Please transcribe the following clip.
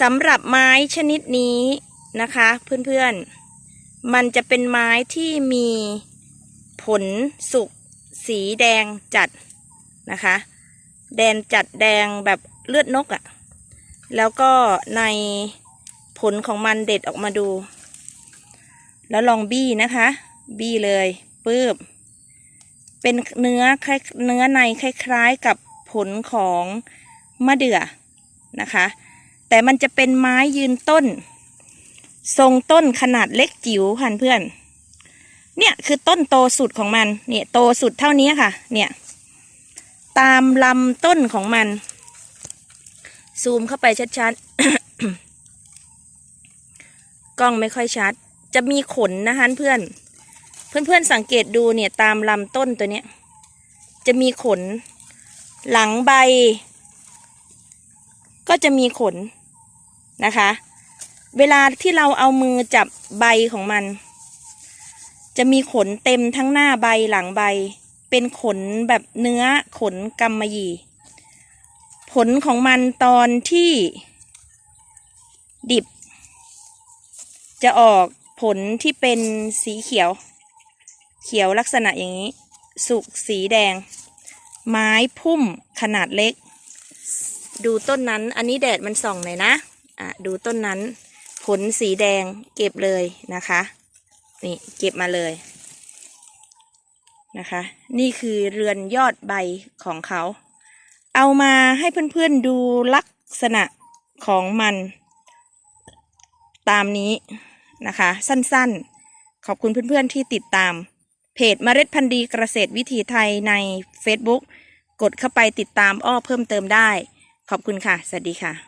สำหรับไม้ชนิดนี้นะคะเพื่อนๆ มันจะเป็นไม้ที่มีผลสุกสีแดงจัดนะคะ แดงจัดแดงแบบเลือดนกอะ่ะ แล้วก็ในผลของมันเด็ดออกมาดู แล้วลองบี้นะคะ บี้เลยปื้บเป็นเนื้อคล้ายเนื้อในคล้ายๆกับผลของมะเดื่อนะคะ แต่มันจะเป็นไม้ยืนต้น ทรงต้นขนาดเล็กจิ๋วค่ะเพื่อน เนี่ยคือต้นโตสุดของมัน เนี่ยโตสุดเท่านี้ค่ะ เนี่ย ตามลำต้นของมัน ซูมเข้าไปชัดๆ กล้องไม่ค่อยชัด จะมีขนนะคะเพื่อน เพื่อนๆสังเกตดูเนี่ยตามลำต้นตัวเนี้ย จะมีขน หลังใบ ก็จะมีขน นะคะ เวลาที่เราเอามือจับใบของมัน จะมีขนเต็มทั้งหน้าใบหลังใบ เป็นขนแบบเนื้อขนกำมะหยี่ ผลของมันตอนที่ดิบ จะออกผลที่เป็นสีเขียว เขียวลักษณะอย่างนี้ สุกสีแดง ไม้พุ่มขนาดเล็ก ดูต้นนั้นอันนี้แดดมันส่องหน่อยนะ อะดูต้นนั้น ผลสีแดงเก็บเลยนะคะ นี่เก็บมาเลยนะคะ นี่คือเรือนยอดใบของเขา เอามาให้เพื่อนๆดูลักษณะของมัน ตามนี้นะคะ สั้นๆ ขอบคุณเพื่อนๆที่ติดตาม เพจเมล็ดพันธุ์ดีเกษตรวิถีไทยใน Facebook กดเข้าไปติดตามอ้อเพิ่มเติมได้ ขอบคุณค่ะ สวัสดีค่ะ